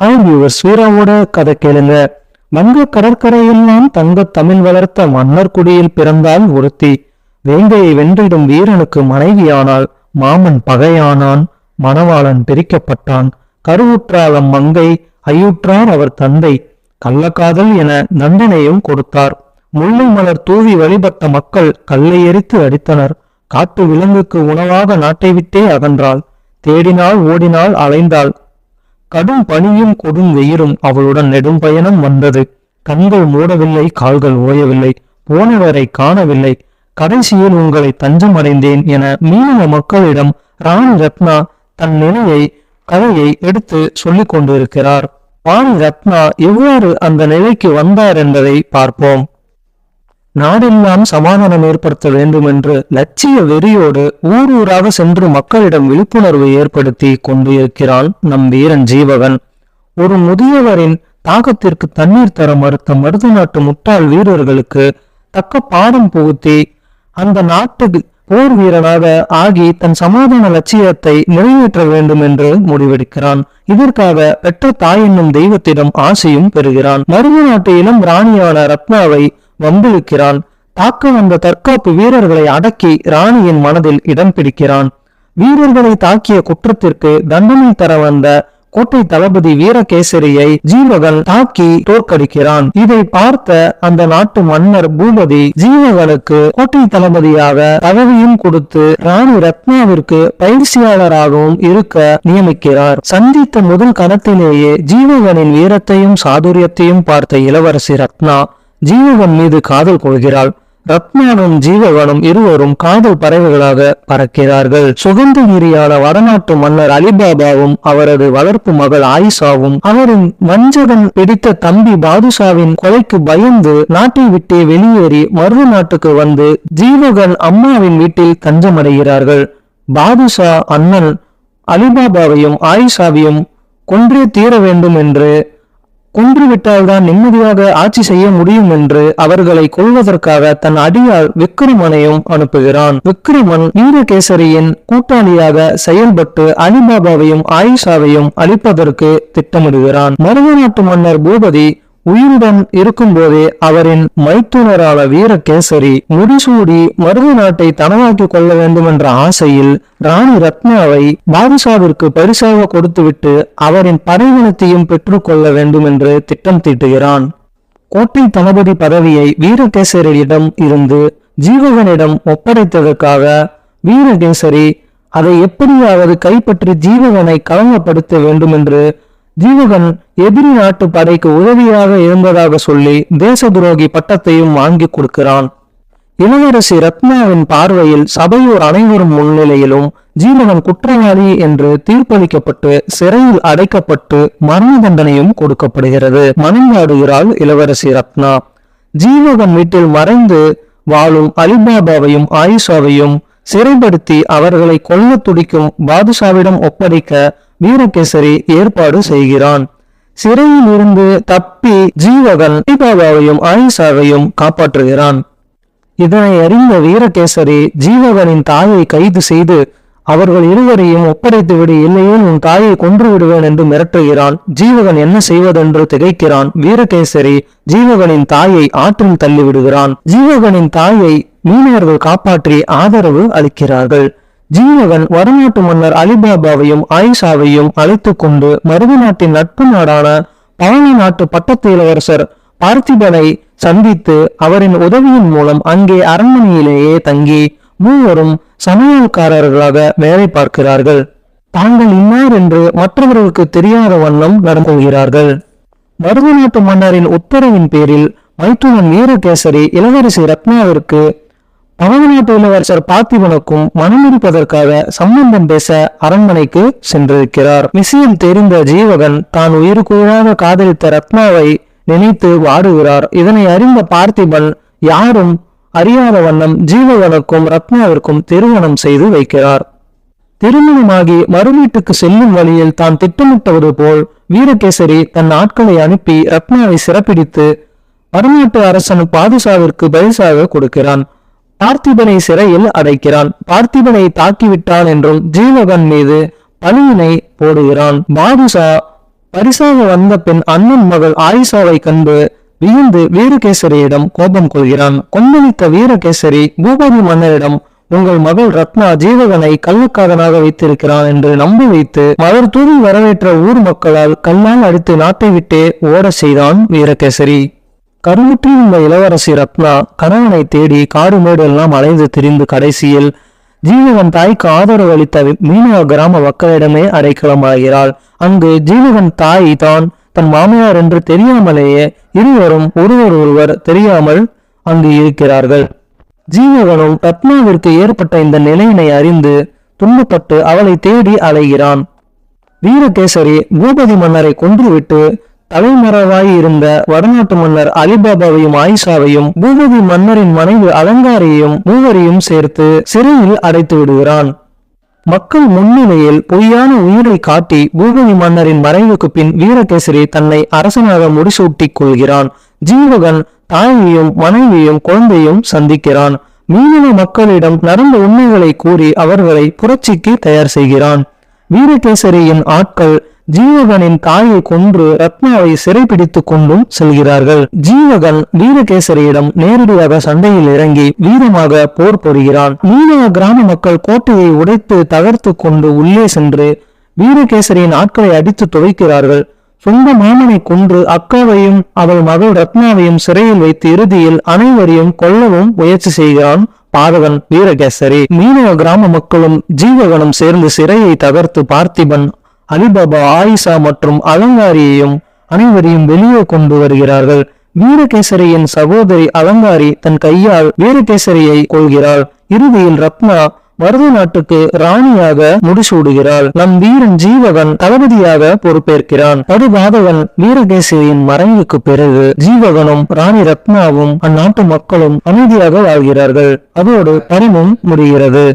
Hi viewer சூராவோட கதை கேளுங்க. வங்க கடற்கரையெல்லாம் தங்க தமிழ் வளர்த்த மன்னர் குடியில் பிறந்தால் ஒருத்தி. வேங்கையை வென்றிடும் வீரனுக்கு மனைவியானால் மாமன் பகையானான். மணவாளன் பிரிக்கப்பட்டான். கருவுற்றால் அம்மங்கை ஐயுற்றார் அவர் தந்தை. கள்ளக்காதல் என தண்டனையும் கொடுத்தார். முல்லை மலர் தூவி வழிபட்ட மக்கள் கல்லை எரித்து அடித்தனர். காட்டு விலங்குக்கு உணவாக நாட்டை விட்டே அகன்றாள். தேடினால் ஓடினால் அலைந்தாள். கடும் பனியும் கொடும் வெயிலும் அவளுடன் நெடும் பயணம் வந்தது. கண்கள் மூடவில்லை கால்கள் ஓயவில்லை போனவரை காணவில்லை. கடைசியில் உங்களை தஞ்சம் அடைந்தேன் என மீனவ மக்களிடம் ராணி ரத்னா தன் நிலையை கதையை எடுத்து சொல்லிக் கொண்டிருக்கிறார் ராணி ரத்னா எவ்வாறு அந்த நிலைக்கு வந்தார் என்பதை பார்ப்போம். நாடெல்லாம் சமாதானம் ஏற்படுத்த வேண்டும் என்று லட்சிய வெறியோடு ஊர் ஊராக சென்று மக்களிடம் விழிப்புணர்வு ஏற்படுத்தி கொண்டு இருக்கிறான் நம் வீரன் ஜீவகன். ஒரு முதியவரின் தாகத்திற்கு தண்ணீர் தர மறுத்த மருது நாட்டு முட்டாள் வீரர்களுக்கு தக்க பாடம் புகுத்தி அந்த நாட்டு போர் வீரனாக ஆகி தன் சமாதான லட்சியத்தை நிறைவேற்ற வேண்டும் என்று முடிவெடுக்கிறான். இதற்காக பெற்ற தாய் என்னும் தெய்வத்திடம் ஆசையும் பெறுகிறான். மருது நாட்டு இளம் ராணியான ரத்னாவை வம்பிழுக்கிறான். தாக்க வந்த தற்காப்பு வீரர்களை அடக்கி ராணியின் மனதில் இடம் பிடிக்கிறான். வீரர்களை தாக்கிய குற்றத்திற்கு தண்டனை தர வந்த கோட்டை தளபதி வீரகேசரியை ஜீவகன் தாக்கி தோற்கடிக்கிறான். இதை பார்த்த அந்த நாட்டு மன்னர் பூபதி ஜீவகனுக்கு கோட்டை தளபதியாக பதவியும் கொடுத்து ராணி ரத்னாவிற்கு பயிற்சியாளராகவும் இருக்க நியமிக்கிறார். சந்தித்த முதல் கணத்திலேயே ஜீவகனின் வீரத்தையும் சாதுரியத்தையும் பார்த்த இளவரசி ரத்னா ஜீவகன் மீது காதல் கொள்கிறாள். ரத்னானும் ஜீவகனும் இருவரும் காதல் பறவைகளாக பறக்கிறார்கள். சுகந்தகிரியான வடநாட்டு மன்னர் அலிபாபாவும் அவரது வளர்ப்பு மகள் ஆயிஷாவும் அவரின் வஞ்சகன் பிடித்த தம்பி பாதுஷாவின் கொலைக்கு பயந்து நாட்டை விட்டே வெளியேறி மருது நாட்டுக்கு வந்து ஜீவகன் அம்மாவின் வீட்டில் தஞ்சமடைகிறார்கள். பாதுஷா அண்ணன் அலிபாபாவையும் ஆயிஷாவையும் கொன்றே தீர வேண்டும் என்று கொன்றுவிட்டால்தான் நிம்மதியாக ஆட்சி செய்ய முடியும் என்று அவர்களை கொள்வதற்காக தன் அடியால் விக்ரமனையும் அனுப்புகிறான். விக்ரமன் வீரகேசரியின் கூட்டாளியாக செயல்பட்டு அலிபாபாவையும் ஆயிஷாவையும் அழிப்பதற்கு திட்டமிடுகிறான். மருத நாட்டு மன்னர் பூபதி உயிருடன் இருக்கும்போதே அவரின் மைத்துனரான வீரகேசரி முடிசூடி மருது நாட்டை தனமாக்கி கொள்ள வேண்டும் என்ற ஆசையில் ராணி ரத்னாவை பாதுஷாவிற்கு பரிசாக கொடுத்துவிட்டு அவரின் படைவனத்தையும் பெற்றுக்கொள்ள வேண்டும் என்று திட்டம் தீட்டுகிறான். கோட்டை தளபதி பதவியை வீரகேசரியிடம் இருந்து ஜீவகனிடம் ஒப்படைத்ததற்காக வீரகேசரி அதை எப்படியாவது கைப்பற்றி ஜீவகனை களங்கப்படுத்த வேண்டும் என்று ஜீவகன் எதிரி நாட்டு படைக்கு உதவியாக இருந்ததாக சொல்லி தேச துரோகி பட்டத்தையும் வாங்கி கொடுக்கிறான். இளவரசி ரத்னாவின் பார்வையில் சபையோர் அனைவரும் முன்னிலையிலும் ஜீவகன் குற்றவாளி என்று தீர்ப்பளிக்கப்பட்டு சிறையில் அடைக்கப்பட்டு மரண தண்டனையும் கொடுக்கப்படுகிறது. மனங்காடுகிறாள் இளவரசி ரத்னா. ஜீவகன் வீட்டில் மறைந்து வாழும் அலிபாபாவையும் ஆயிஷாவையும் சிறைப்படுத்தி அவர்களை கொல்ல துடிக்கும் பாதுஷாவிடம் ஒப்படைக்க வீரகேசரி ஏற்பாடு செய்கிறான். சிறையில் இருந்து தப்பி ஜீவகன் தீபாபாவையும் ஆயிஷாவையும் காப்பாற்றுகிறான். இதனை அறிந்த வீரகேசரி ஜீவகனின் தாயை கைது செய்து அவர்கள் இருவரையும் ஒப்படைத்து விடு இல்லையே உன் தாயை கொன்று விடுவேன் என்று மிரட்டுகிறான். ஜீவகன் என்ன செய்வதென்று திகைக்கிறான். வீரகேசரி ஜீவகனின் தாயை ஆற்றில் தள்ளிவிடுகிறான். ஜீவகனின் தாயை மீனவர்கள் காப்பாற்றி ஆதரவு அளிக்கிறார்கள். ஜீவகன் வடநாட்டு மன்னர் அலிபாபாவையும் ஆயிஷாவையும் அழைத்து கொண்டு மருது நாட்டின் நட்பு நாடான பழனி நாட்டு பட்டத்து இளவரசர் பார்த்திபனை சந்தித்து அவரின் உதவியின் மூலம் அங்கே அரண்மனையிலேயே தங்கி மூவரும் சமையல்காரர்களாக வேலை பார்க்கிறார்கள். தாங்கள் இன்னார் என்று மற்றவர்களுக்கு தெரியாத வண்ணம் நடந்துகிறார்கள் மருது நாட்டு மன்னரின் உத்தரவின் பேரில் மைத்துனன் வீரகேசரி இளவரசி ரத்னாவிற்கு பழனிநாட்டு இளவரசர் பார்த்திபனுக்கும் மனமுடிப்பதற்காக சம்பந்தம் பேச அரண்மனைக்கு சென்றிருக்கிறார். விஷயம் தெரிந்த ஜீவகன் தான் உயிருக்குயிராக காதலித்த ரத்னாவை நினைத்து வாடுகிறார். இதனை அறிந்த பார்த்திபன் யாரும் அறியாத வண்ணம் ஜீவகனுக்கும் ரத்னாவிற்கும் திருமணம் செய்து வைக்கிறார். திருமணமாகி மறுவீட்டுக்கு செல்லும் வழியில் தான் திட்டமிட்டவது போல் வீரகேசரி தன் ஆட்களை அனுப்பி ரத்னாவை சிறப்பிடித்து வடநாட்டு அரசன் பாதுஷாவிற்கு பரிசாக கொடுக்கிறான். பார்த்திபனை சிறையில் அடைக்கிறான். பார்த்திபனை தாக்கிவிட்டான் என்றும் ஜீவகன் மீது பழியினை போடுகிறான். பாதுஷா பரிசாக வந்த பின் அண்ணன் மகள் ஆயிஷாவை கண்டு வியந்து வீரகேசரியிடம் கோபம் கொள்கிறான். கொந்தளித்த வீரகேசரி பூபதி மன்னரிடம் உங்கள் மகள் ரத்னா ஜீவகனை கள்ளக்காரனாக வைத்திருக்கிறான் என்று நம்பி வைத்து மலர் தூவி வரவேற்ற ஊர் மக்களால் கல்லால் அடித்து நாட்டை விட்டே ஓட செய்தான் வீரகேசரி. கருவுற்றிருந்த இளவரசி ரத்னா கணவனை தேடி காடு மேடு எல்லாம் அலைந்து திரிந்து கடைசியில் ஜீவகன் தாய்க்கு ஆதரவு அளித்த மீனவ கிராம மக்களிடமே அடைக்கலமாகிறாள். அங்கு ஜீவகன் தாய் தான் தன் மாமியார் என்று தெரியாமலேயே இருவரும் ஒருவர் ஒருவர் தெரியாமல் அங்கு இருக்கிறார்கள். ஜீவகனும் ரத்னாவிற்கு ஏற்பட்ட இந்த நிலையினை அறிந்து துன்பப்பட்டு அவளை தேடி அலைகிறான். வீரகேசரி பூபதி மன்னரை கொன்றுவிட்டு தலைமறைவாய் இருந்த வடநாட்டு மன்னர் அலிபாபாவையும் ஆயிஷாவையும் பூபதி மன்னரின் மனைவி அலங்காரியையும் மூவரையும் சேர்த்து சிறையில் அடைத்து விடுகிறான். மக்கள் முன்னிலையில் பொய்யான உயிரை காட்டி பூபதி மன்னரின் மறைவுக்கு பின் வீரகேசரி தன்னை அரசனாக முடிசூட்டிக் கொள்கிறான். ஜீவகன் தாயையும் மனைவியும் குழந்தையும் சந்திக்கிறான். மீனவ மக்களிடம் நடந்த உண்மைகளை கூறி அவர்களை புரட்சிக்கு தயார் செய்கிறான். வீரகேசரியின் ஆட்கள் ஜீவகனின் தாயை கொன்று ரத்னாவை சிறைபிடித்துக் கொண்டும் செல்கிறார்கள். ஜீவகன் வீரகேசரியிடம் நேரடியாக சண்டையில் இறங்கி வீரமாக போர் புரிகிறான். மீனவ கிராம மக்கள் கோட்டையை உடைத்து தகர்த்து கொண்டு உள்ளே சென்று வீரகேசரியின் ஆட்களை அடித்து துவைக்கிறார்கள். சொந்த மாமனை கொன்று அக்காவையும் அவள் மகள் ரத்னாவையும் சிறையில் வைத்து இறுதியில் அனைவரையும் கொல்லவும் முயற்சி செய்கிறான் பாதகன் வீரகேசரி. மீனவ கிராம மக்களும் ஜீவகனும் சேர்ந்து சிறையை தகர்த்து பார்த்திபன் அலிபாபா ஆயிஷா மற்றும் அலங்காரியையும் அனைவரையும் வெளியே கொண்டு வருகிறார்கள். வீரகேசரியின் சகோதரி அலங்காரி தன் கையால் வீரகேசரியை கொள்கிறாள் இறுதியில் ரத்னா மருத நாட்டுக்கு ராணியாக முடிசூடுகிறாள். நம் வீரன் ஜீவகன் தளபதியாக பொறுப்பேற்கிறான். படுபாதகன் வீரகேசரியின் மறைவுக்கு பிறகு ஜீவகனும் ராணி ரத்னாவும் அந்நாட்டு மக்களும் அமைதியாக வாழ்கிறார்கள். அதோடு பரிமும் முடிகிறது.